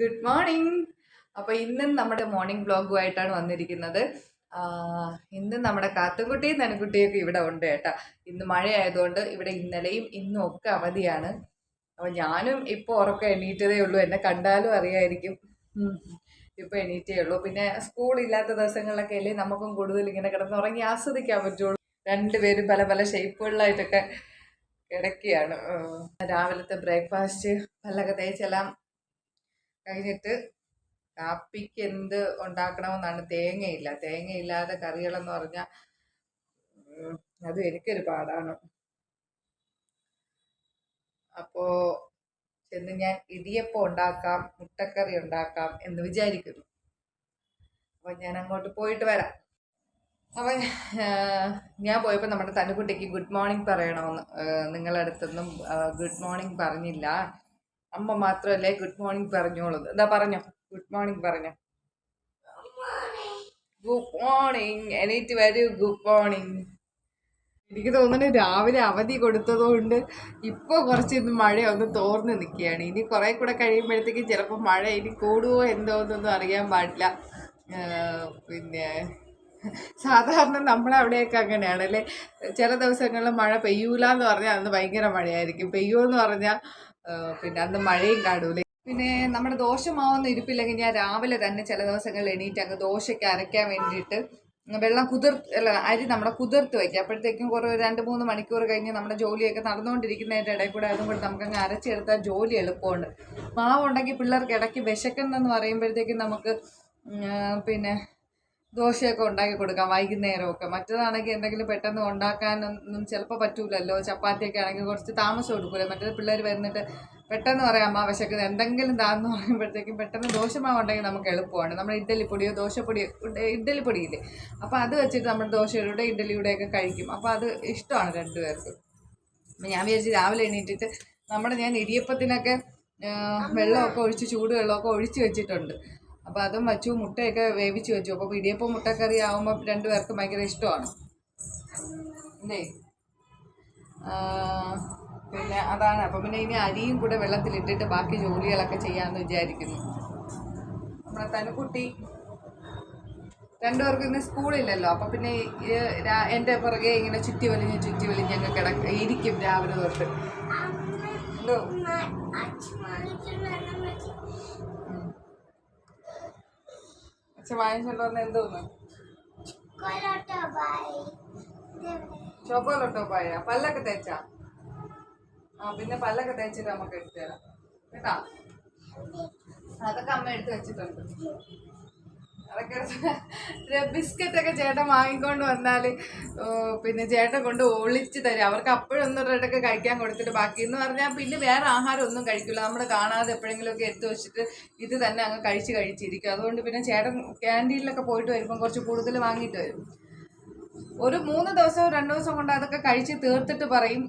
Good morning. അപ്പോൾ ഇന്നും നമ്മുടെ മോർണിംഗ് വ്ളോഗുമായിട്ടാണ് വന്നിരിക്കുന്നത്. ഇന്ന് നമ്മുടെ കാത്തുകുട്ടിയും നനക്കുട്ടിയൊക്കെ ഇവിടെ ഉണ്ട് കേട്ടോ. ഇന്ന് മഴയായതുകൊണ്ട് ഇവിടെ ഇന്നലെയും ഇന്നും ഒക്കെ അവധിയാണ്. അപ്പോൾ ഞാനും ഇപ്പോൾ ഉറക്കം എണീറ്റതേ ഉള്ളൂ. എന്നെ കണ്ടാലും അറിയായിരിക്കും. ഇപ്പോൾ എണീറ്റേ ഉള്ളൂ. പിന്നെ സ്കൂൾ ഇല്ലാത്ത ദിവസങ്ങളിലൊക്കെ അല്ലേ നമുക്കും കൂടുതൽ ഇങ്ങനെ കിടന്ന് ഉറങ്ങി ആസ്വദിക്കാൻ പറ്റുള്ളൂ. രണ്ടുപേരും പല പല ഷേപ്പുകളിലായിട്ടൊക്കെ കിടക്കുകയാണ്. രാവിലത്തെ ബ്രേക്ക്ഫാസ്റ്റ് പല്ലൊക്കെ തേച്ചെല്ലാം കഴിഞ്ഞിട്ട് കാപ്പിക്ക് എന്ത് ഉണ്ടാക്കണമെന്നാണ് തേങ്ങയില്ല. തേങ്ങയില്ലാതെ കറികളെന്ന് പറഞ്ഞാൽ അത് എനിക്കൊരു പാടാണ്. അപ്പോ ചെന്ന് ഞാൻ ഇടിയപ്പം ഉണ്ടാക്കാം മുട്ടക്കറി ഉണ്ടാക്കാം എന്ന് വിചാരിക്കുന്നു. അപ്പം ഞാൻ അങ്ങോട്ട് പോയിട്ട് വരാം. അപ്പം ഞാൻ പോയപ്പോൾ നമ്മുടെ തനുക്കുട്ടിക്ക് ഗുഡ് മോർണിംഗ് പറയണമെന്ന് നിങ്ങളടുത്തൊന്നും ഗുഡ് മോർണിംഗ് പറഞ്ഞില്ല. അമ്മ മാത്രമല്ലേ ഗുഡ് മോർണിംഗ് പറഞ്ഞോളൂ എന്താ പറഞ്ഞോ. ഗുഡ് മോർണിംഗ് പറഞ്ഞോ. ഗുഡ് മോർണിംഗ് എണീറ്റ് വരൂ. ഗുഡ് മോർണിംഗ് എനിക്ക് തോന്നുന്നു രാവിലെ അവധി കൊടുത്തതുകൊണ്ട് ഇപ്പോൾ കുറച്ച് ഇന്ന് മഴ ഒന്ന് തോർന്ന് നിൽക്കുകയാണ്. ഇനി കുറേ കൂടെ കഴിയുമ്പോഴത്തേക്കും ചിലപ്പോൾ മഴ ഇനി എന്തോ എന്നൊന്നും അറിയാൻ പാടില്ല. പിന്നെ സാധാരണ നമ്മളവിടെയൊക്കെ അങ്ങനെയാണ് അല്ലേ ചില ദിവസങ്ങളിൽ മഴ പെയ്യൂല എന്ന് പറഞ്ഞാൽ അന്ന് ഭയങ്കര മഴയായിരിക്കും. പെയ്യുമെന്ന് പറഞ്ഞാൽ പിന്നെ അന്ന് മഴയും കാണൂലേ പിന്നെ നമ്മുടെ ദോശമാവൊന്നും ഇരിപ്പില്ലെങ്കിൽ ഞാൻ രാവിലെ തന്നെ ചില ദിവസങ്ങളിൽ എണീറ്റ് അങ്ങ് ദോശയ്ക്ക് അരയ്ക്കാൻ വേണ്ടിയിട്ട് വെള്ളം കുതിർ അല്ല അരി നമ്മുടെ കുതിർത്ത് വയ്ക്കുക അപ്പോഴത്തേക്കും കുറേ രണ്ട് മൂന്ന് മണിക്കൂർ കഴിഞ്ഞ് നമ്മുടെ ജോലിയൊക്കെ നടന്നുകൊണ്ടിരിക്കുന്നതിന്റെ ഇടയിൽ കൂടെ അതും കൂടെ നമുക്കങ്ങ് അരച്ചെടുത്താൽ ജോലി എളുപ്പമുണ്ട്. മാവുണ്ടെങ്കിൽ പിള്ളേർക്ക് ഇടയ്ക്ക് വിശക്കുന്നതെന്ന് പറയുമ്പോഴത്തേക്കും നമുക്ക് പിന്നെ ദോശയൊക്കെ ഉണ്ടാക്കി കൊടുക്കാം വൈകുന്നേരമൊക്കെ. മറ്റേതാണെങ്കിൽ എന്തെങ്കിലും പെട്ടെന്ന് ഉണ്ടാക്കാനൊന്നും ചിലപ്പോൾ പറ്റൂലല്ലോ. ചപ്പാത്തിയൊക്കെ ആണെങ്കിൽ കുറച്ച് താമസം എടുക്കൂല. മറ്റേത് പിള്ളേർ വന്നിട്ട് പെട്ടെന്ന് പറയാം അമ്മ വിശക്കുന്നത് എന്തെങ്കിലും താന്ന് പറയുമ്പോഴത്തേക്കും പെട്ടെന്ന് ദോശമാവ് ഉണ്ടെങ്കിൽ നമുക്ക് എളുപ്പമാണ്. നമ്മൾ ഇഡ്ഡലിപ്പൊടിയോ ദോശപ്പൊടിയോ ഇഡ്ഡലിപ്പൊടിയില്ലേ. അപ്പോൾ അത് വെച്ചിട്ട് നമ്മൾ ദോശയുടെ ഇഡ്ഡലിയുടെയൊക്കെ കഴിക്കും. അപ്പോൾ അത് ഇഷ്ടമാണ് രണ്ടുപേർക്കും. അപ്പം ഞാൻ വിചാരിച്ച് രാവിലെ എണീറ്റിട്ട് നമ്മുടെ ഞാൻ ഇടിയപ്പത്തിനൊക്കെ വെള്ളമൊക്കെ ഒഴിച്ച് ചൂട് വെള്ളമൊക്കെ ഒഴിച്ച് വെച്ചിട്ടുണ്ട്. അപ്പോൾ അതും വച്ചു മുട്ടയൊക്കെ വേവിച്ച് വെച്ചു. അപ്പോൾ ഇടിയപ്പം മുട്ടക്കറി ആകുമ്പോൾ രണ്ടുപേർക്കും ഭയങ്കര ഇഷ്ടമാണ്. അല്ലേ? പിന്നെ അതാണ്. അപ്പം പിന്നെ ഇനി അരിയും കൂടെ വെള്ളത്തിലിട്ടിട്ട് ബാക്കി ജോലികളൊക്കെ ചെയ്യാമെന്ന് വിചാരിക്കുന്നു. നമ്മുടെ തനുക്കുട്ടി. രണ്ടുപേർക്കും ഇന്ന് സ്കൂളില്ലല്ലോ. അപ്പം പിന്നെ എന്റെ പുറകെ ഇങ്ങനെ ചുറ്റി വലിഞ്ഞ് ചുറ്റി വലിഞ്ഞ് അങ്ങ് കിടക്ക ഇരിക്കും രാവിലെ തൊട്ട്. എന്തോ? അച്ഛൻ വാങ്ങിച്ചോണ്ട് വന്ന എന്തോന്ന് ചോക്കോലോട്ടോ പായ പല്ലൊക്കെ തേച്ചാ? ആ പിന്നെ പല്ലൊക്കെ തേച്ചിട്ട് നമുക്ക് എടുത്തു തരാം. കേട്ടാ? അതൊക്കെ അമ്മ എടുത്ത് വെച്ചിട്ടുണ്ട്. ബിസ്ക്കറ്റ് ഒക്കെ ചേട്ടൻ വാങ്ങിക്കൊണ്ട് വന്നാൽ പിന്നെ ചേട്ടൻ കൊണ്ട് ഒളിച്ച് തരും. അവർക്ക് അപ്പോഴൊന്നും റെഡൊക്കെ കഴിക്കാൻ കൊടുത്തിട്ട് ബാക്കി എന്ന് പറഞ്ഞാൽ പിന്നെ വേറെ ആഹാരം ഒന്നും കഴിക്കില്ല നമ്മൾ കാണാതെ എപ്പോഴെങ്കിലുമൊക്കെ എടുത്തു വെച്ചിട്ട് ഇത് തന്നെ അങ്ങ് കഴിച്ച് കഴിച്ചിരിക്കും. അതുകൊണ്ട് പിന്നെ ചേട്ടൻ ക്യാന്റീനിലൊക്കെ പോയിട്ട് വരുമ്പം കുറച്ച് കൂടുതൽ വാങ്ങിയിട്ട് വരും. ഒരു മൂന്ന് ദിവസം രണ്ട് ദിവസം കൊണ്ട് അതൊക്കെ കഴിച്ച് തീർത്തിട്ട് പറയും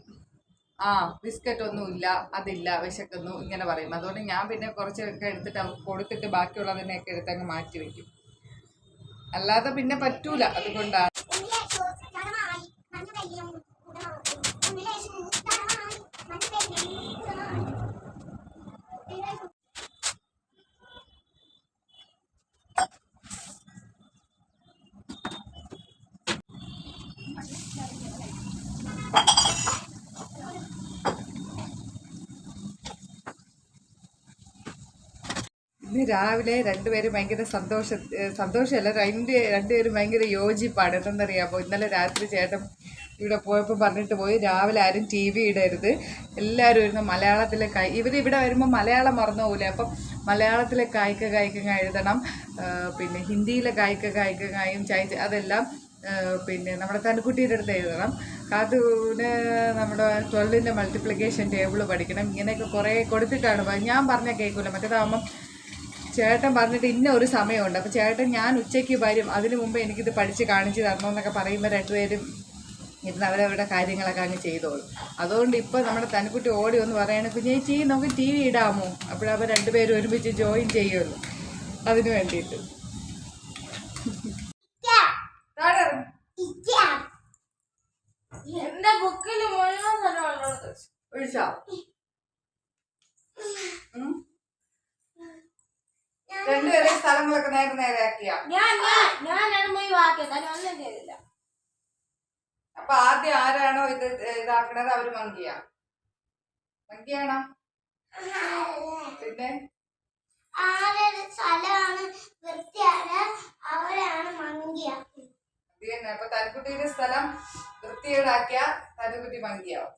ആ ബിസ്ക്കറ്റ് ഒന്നും ഇല്ല അതില്ല വിശക്കുന്നു ഇങ്ങനെ പറയും. അതുകൊണ്ട് ഞാൻ പിന്നെ കുറച്ചൊക്കെ എടുത്തിട്ട് കൊടുത്തിട്ട് ബാക്കിയുള്ളതിനെയൊക്കെ എടുത്ത് അങ്ങ് മാറ്റി വെക്കും അല്ലാതെ പിന്നെ പറ്റൂല അതുകൊണ്ടാണ്. ഇന്ന് രാവിലെ രണ്ടുപേരും ഭയങ്കര സന്തോഷ സന്തോഷമല്ല രണ്ട് രണ്ടുപേരും ഭയങ്കര യോജിപ്പാണ്. എന്തെന്നറിയാമോ? ഇന്നലെ രാത്രി ചേട്ടൻ ഇവിടെ പോയപ്പോൾ പറഞ്ഞിട്ട് പോയി രാവിലെ ആരും ടി വി ഇടരുത്. എല്ലാവരും ഇരുന്ന് മലയാളത്തിലെ കൈ ഇവർ ഇവിടെ വരുമ്പോൾ മലയാളം മറന്നു പോകില്ല അപ്പം മലയാളത്തിലെ കായ്ക്ക കായ്ക്കങ്ങ എഴുതണം. പിന്നെ ഹിന്ദിയിലെ കായ്ക്ക കായ്ക്കങ്ങായും ചായ അതെല്ലാം പിന്നെ നമ്മുടെ തനുക്കുട്ടിയുടെ അടുത്ത് എഴുതണം. കാത്തുവിന് നമ്മുടെ ട്വൽവിന്റെ മൾട്ടിപ്ലിക്കേഷൻ ടേബിൾ പഠിക്കണം. ഇങ്ങനെയൊക്കെ കുറേ കൊടുത്തിട്ടാണ്. ഞാൻ പറഞ്ഞാൽ കേൾക്കില്ല മറ്റേതാകുമ്പം ചേട്ടൻ പറഞ്ഞിട്ട് ഇന്ന ഒരു സമയമുണ്ട്. അപ്പോൾ ചേട്ടൻ ഞാൻ ഉച്ചയ്ക്ക് വരും. അതിനു മുമ്പ് എനിക്കിത് പഠിച്ച് കാണിച്ച് തരണമെന്നൊക്കെ പറയുമ്പോൾ രണ്ടുപേരും ഇരുന്ന് അവരവരുടെ കാര്യങ്ങളൊക്കെ അങ്ങ് ചെയ്തോളും. അതുകൊണ്ട് ഇപ്പോൾ നമ്മുടെ തനിക്കുട്ടി ഓടി ഒന്ന് പറയണ കുഞ്ഞേച്ചി നമുക്ക് ടി വി ഇടാമോ? അപ്പോഴവർ രണ്ടുപേരും ഒരുമിച്ച് ജോയിൻ ചെയ്യുമല്ലോ അതിന് വേണ്ടിയിട്ട്. ഒഴിച്ചാ ഇറങ്ങ്. എന്റെ ബുക്കിൽ മുഴുവൻ സ്ഥലമുള്ളത് ഒഴിച്ചോ? ഉം? രണ്ടുപേരെയും സ്ഥലങ്ങളൊക്കെ നേരെ നേരെ ആക്കിയ ഞാൻ ഞാൻ ഞാനാണ് പോയി വാക്കിയത് അതിന് ഒന്നും ചെയ്തില്ല. അപ്പൊ ആദ്യം ആരാണോ ഇത് ഇതാക്കണത് അവർ മങ്കിയ. മങ്കിയാണോ? പിന്നെ? ആരുടെ സ്ഥലമാണ് വൃത്തിയാണ് അവരാണ് മങ്കിയ. ഇത് തന്നെ. അപ്പൊ തലക്കുട്ടിയുടെ സ്ഥലം വൃത്തിയേടാക്കിയ തലക്കുട്ടി മങ്കിയാവും.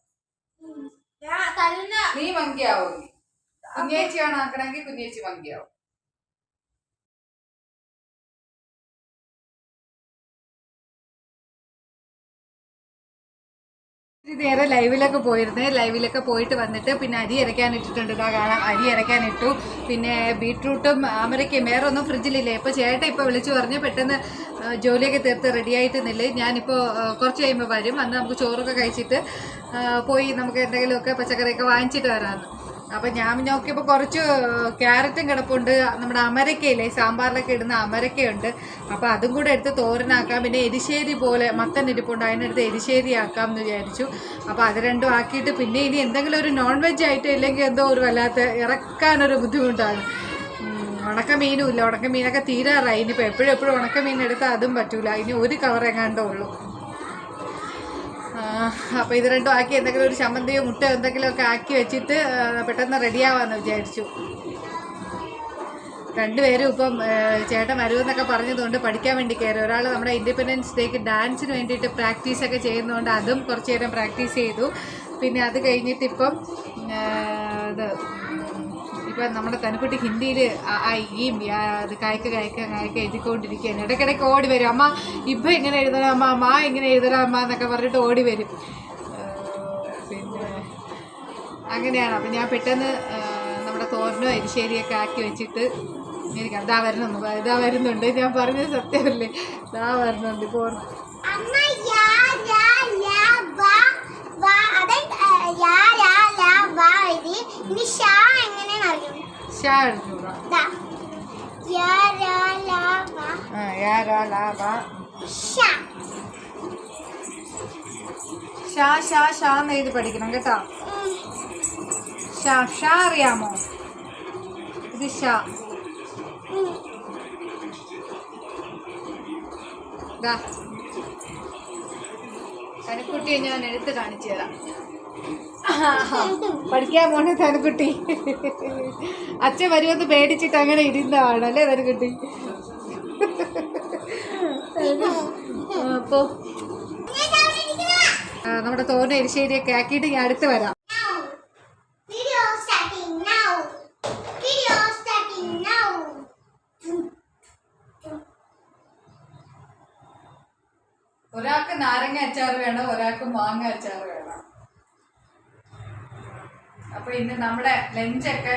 നീ മങ്കിയാവും. നീ കുഞ്ഞേച്ചിയാണ് ആക്കണമെങ്കിൽ കുഞ്ഞേച്ചി മങ്കിയാവും. നേരെ ലൈവിലൊക്കെ പോയിരുന്നേ. ലൈവിലൊക്കെ പോയിട്ട് വന്നിട്ട് പിന്നെ അരി അരയ്ക്കാൻ ഇട്ടിട്ടുണ്ട് ഇതാ കാണാം. അരി അരയ്ക്കാൻ ഇട്ടു പിന്നെ ബീട്രൂട്ടും അമരയ്ക്കും വേറെ ഒന്നും ഫ്രിഡ്ജിലില്ലേ? ഇപ്പോൾ ചേട്ടൻ ഇപ്പോൾ വിളിച്ചു പറഞ്ഞ് പെട്ടെന്ന് ജോലിയൊക്കെ തീർത്ത് റെഡി ആയിട്ടെന്നില്ലേ? ഞാനിപ്പോൾ കുറച്ച് കഴിയുമ്പോൾ വരും. അന്ന് നമുക്ക് ചോറൊക്കെ കഴിച്ചിട്ട് പോയി നമുക്ക് എന്തെങ്കിലുമൊക്കെ പച്ചക്കറിയൊക്കെ വാങ്ങിച്ചിട്ട് വരാമെന്ന് അപ്പം ഞാൻ നോക്കിയപ്പോൾ കുറച്ച് ക്യാരറ്റും കിടപ്പുണ്ട്. നമ്മുടെ അമരക്കയില്ലേ സാമ്പാറിലൊക്കെ ഇടുന്ന അമരക്കയുണ്ട്. അപ്പോൾ അതും കൂടെ എടുത്ത് തോരനാക്കാം. പിന്നെ എരിശ്ശേരി പോലെ മത്തൻ ഇരിപ്പുണ്ട് അതിനടുത്ത് എരിശ്ശേരി ആക്കാം എന്ന് വിചാരിച്ചു. അപ്പോൾ അത് രണ്ടും ആക്കിയിട്ട് പിന്നെ ഇനി എന്തെങ്കിലും ഒരു നോൺ വെജ് ആയിട്ട് ഇല്ലെങ്കിൽ എന്തോ ഒരു വല്ലാത്ത ഇറക്കാനൊരു ബുദ്ധിമുട്ടാണ്. ഉണക്കമീനും ഇല്ല. ഉണക്കമീനൊക്കെ തീരാറായി. ഇനിയിപ്പോൾ എപ്പോഴും എപ്പോഴും ഉണക്കമീൻ എടുത്താൽ അതും പറ്റൂല. ഇനി ഒരു കവർ എങ്ങാണ്ടേ ഉള്ളൂ. അപ്പോൾ ഇത് രണ്ടും ആക്കി എന്തെങ്കിലും ഒരു ചമ്മന്തിയോ മുട്ടയോ എന്തെങ്കിലുമൊക്കെ ആക്കി വെച്ചിട്ട് പെട്ടെന്ന് റെഡിയാവാന്ന് വിചാരിച്ചു. രണ്ടുപേരും ഇപ്പം ചേട്ടൻ വരുമെന്നൊക്കെ പറഞ്ഞതുകൊണ്ട് പഠിക്കാൻ വേണ്ടി കയറി. ഒരാൾ നമ്മുടെ ഇൻഡിപെൻഡൻസ് ഡേക്ക് ഡാൻസിന് വേണ്ടിയിട്ട് പ്രാക്ടീസൊക്കെ ചെയ്യുന്നതുകൊണ്ട് അതും കുറച്ച് നേരം പ്രാക്ടീസ് ചെയ്തു. പിന്നെ അത് കഴിഞ്ഞിട്ടിപ്പം ഇത് ഇപ്പം നമ്മുടെ തനുക്കുട്ടി ഹിന്ദിയിൽ ഈ കായ്ക്ക കായ്ക്ക കായ്ക്ക എഴുതിക്കൊണ്ടിരിക്കുകയാണ്. ഇടയ്ക്കിടയ്ക്ക് ഓടി വരും. അമ്മ ഇപ്പം എങ്ങനെ എഴുതണം? അമ്മ അമ്മ എങ്ങനെ എഴുതണം? അമ്മ എന്നൊക്കെ പറഞ്ഞിട്ട് ഓടി വരും. പിന്നെ അങ്ങനെയാണ്. അപ്പം ഞാൻ പെട്ടെന്ന് നമ്മുടെ തോരനോ എരിശ്ശേരിയൊക്കെ ആക്കി വെച്ചിട്ട് എനിക്ക് അതാ വരുന്നു ഇതാ വരുന്നുണ്ട്. ഞാൻ പറഞ്ഞത് സത്യമല്ലേ? ഇതാ വരുന്നുണ്ട്. ഇപ്പോൾ അമ്മ ദാ. യാ ലാ ലാ Sha. ഷാ ഷാ ഷാ എന്ന് എഴുതി പഠിക്കണം കേട്ടോ. ഷാ ഷാ അറിയാമോ? ഇത് ഷാ. ദാ. ഞാൻ എടുത്ത് കാണിച്ചു തരാം. പഠിക്കാൻ പോണ തനക്കുട്ടി അച്ഛൻ വരുമെന്ന് പേടിച്ചിട്ട് അങ്ങനെ ഇരുന്നതാണ് അല്ലേ തനക്കുട്ടി അപ്പോ നമ്മുടെ തോന എരിശ്ശേരിയൊക്കെ ആക്കിയിട്ട് ഞാൻ അടുത്ത് വരാം. ഒരാൾക്ക് നാരങ്ങ അച്ചാർ വേണം ഒരാൾക്ക് മാങ്ങ അച്ചാർ വേണം. അപ്പൊ ഇന്ന് നമ്മുടെ ലഞ്ചൊക്കെ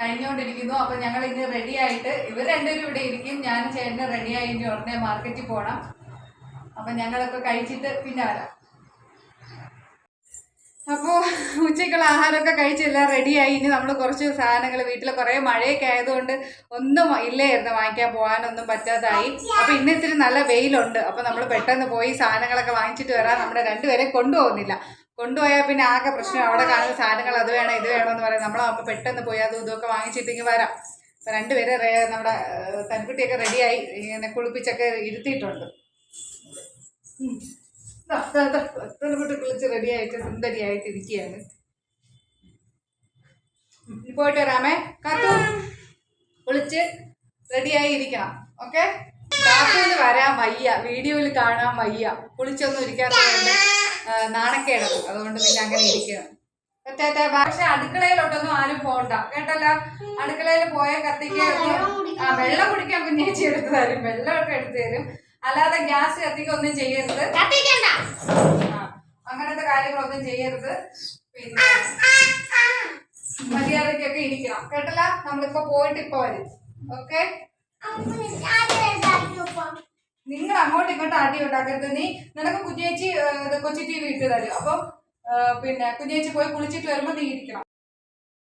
കഴിഞ്ഞുകൊണ്ടിരിക്കുന്നു. അപ്പൊ ഞങ്ങൾ ഇന്ന് റെഡി ആയിട്ട് ഇവർ രണ്ടുപേരും ഇവിടെ ഇരിക്കും. ഞാൻ ചേട്ടന് റെഡി ആയി. ഇനി ഉടനെ മാർക്കറ്റിൽ പോകണം അപ്പൊ ഞങ്ങളൊക്കെ കഴിച്ചിട്ട് പിന്നെ വരാം. അപ്പോൾ ഉച്ചയ്ക്കുള്ള ആഹാരമൊക്കെ കഴിച്ചെല്ലാം റെഡിയായി ഇനി നമ്മൾ കുറച്ച് സാധനങ്ങൾ വീട്ടിൽ കുറേ മഴയൊക്കെ ആയതുകൊണ്ട് ഒന്നും ഇല്ലായിരുന്നു വാങ്ങിക്കാൻ പോകാനൊന്നും പറ്റാതായി. അപ്പോൾ ഇന്ന് നല്ല വെയിലുണ്ട്. അപ്പോൾ നമ്മൾ പെട്ടെന്ന് പോയി സാധനങ്ങളൊക്കെ വാങ്ങിച്ചിട്ട് വരാൻ നമ്മുടെ രണ്ടുപേരെ കൊണ്ടുപോകുന്നില്ല. കൊണ്ടുപോയാൽ പിന്നെ ആകെ പ്രശ്നം. അവിടെ കാണുന്ന സാധനങ്ങൾ അത് വേണം ഇത് വേണം എന്ന് പറയാം. നമ്മളാകുമ്പോൾ പെട്ടെന്ന് പോയി അതും ഇതൊക്കെ വാങ്ങിച്ചിട്ടെങ്കിൽ വരാം. അപ്പം രണ്ടുപേരെ നമ്മുടെ തൻകുട്ടിയൊക്കെ റെഡിയായി. ഇങ്ങനെ കുളിപ്പിച്ചൊക്കെ ഇരുത്തിയിട്ടുണ്ട്. തൻകുട്ടി കുളിച്ച് റെഡിയായിട്ട് സുന്ദരിയായിട്ട് ഇരിക്കുകയാണ്. പോയിട്ട് വരാമേ. കാത്തു കുളിച്ച് റെഡിയായി ഇരിക്കണം. ഓക്കെ? കാത്തു വരാൻ വയ്യ. വീഡിയോയിൽ കാണാൻ വയ്യ. കുളിച്ചൊന്നും ഇരിക്കാത്തതുകൊണ്ട്. ആ, നാണക്കേടാണ്. അതുകൊണ്ട് പിന്നെ അങ്ങനെ ഇരിക്കണം പറ്റാത്ത പക്ഷെ അടുക്കളയിലോട്ടൊന്നും ആരും പോണ്ട. കേട്ടല്ലോ? അടുക്കളയിൽ പോയ കത്തിക്ക് ആ വെള്ളം കുടിക്കാൻ കുഞ്ഞേച്ചി എടുത്തു തരും. വെള്ളമൊക്കെ എടുത്തു തരും. അല്ലാതെ ഗ്യാസ് കത്തിക്കൊന്നും ചെയ്യരുത്. അങ്ങനത്തെ കാര്യങ്ങളൊന്നും ചെയ്യരുത്. പിന്നെ മര്യാദക്കൊക്കെ ഇരിക്കണം. കേട്ടല്ല? നമ്മളിപ്പോ പോയിട്ട് ഇപ്പൊ വരും. ഓക്കെ? നിങ്ങൾ അങ്ങോട്ടും ഇങ്ങോട്ട് അടി ഉണ്ടാക്കരുത്. നീ നിനക്ക് കുഞ്ഞേച്ചി കൊച്ചി ടി വി ഇട്ട് തരും. അപ്പം പിന്നെ കുഞ്ഞേച്ചി പോയി കുളിച്ചിട്ട് വരുമ്പോൾ നീ ഇരിക്കണം.